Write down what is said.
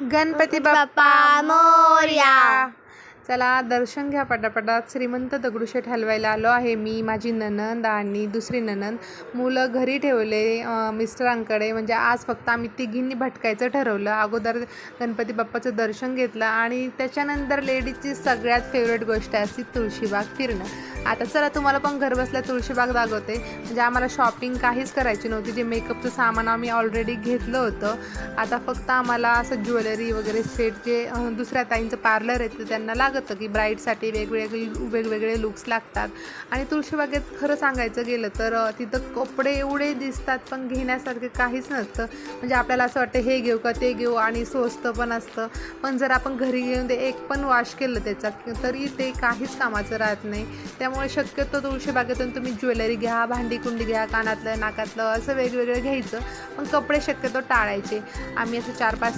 Ganpati Bappa Moria. चला दर्शन घ्या पटापटात. श्रीमंत दगडूशेठ हलवायला आलो आहे मी माझी ननंद आणि दुसरी ननंद. मुलं घरी ठेवले मिस्टरांकडे. म्हणजे आज फक्त आम्ही तिघींनी भटकायचं ठरवलं. अगोदर गणपती बाप्पाचं दर्शन घेतलं आणि त्याच्यानंतर लेडीजची सगळ्यात फेवरेट गोष्ट असते तुळशीबाग फिरणं. आता चला तुम्हाला पण घरबसल्या तुळशीबाग दाखवते. म्हणजे आम्हाला शॉपिंग काहीच करायची नव्हती. जे मेकअपचं सामान आम्ही ऑलरेडी घेतलं होतं. आता फक्त आम्हाला असं ज्वेलरी वगैरे सेट जे दुसऱ्या ताईंचं पार्लर येतं त्यांना लागत की ब्राईडसाठी वेगवेगळे वेगवेगळे लुक्स लागतात. आणि तुळशीबागेत खरं सांगायचं गेलं तर तिथं कपडे एवढे दिसतात पण घेण्यासारखे काहीच नसतं. म्हणजे आपल्याला असं वाटतं हे घेऊ का ते घेऊ? आणि स्वस्त पण असतं. पण जर आपण घरी घेऊन ते एक पण वॉश केलं त्याचा तरी ते काहीच कामाचं राहत नाही. त्यामुळे शक्यतो तुळशीबागेतून तुम्ही ज्वेलरी घ्या भांडी कुंडी घ्या कानातलं नाकातलं असं वेगवेगळं घ्यायचं. पण कपडे शक्यतो टाळायचे. आम्ही असं चार पाच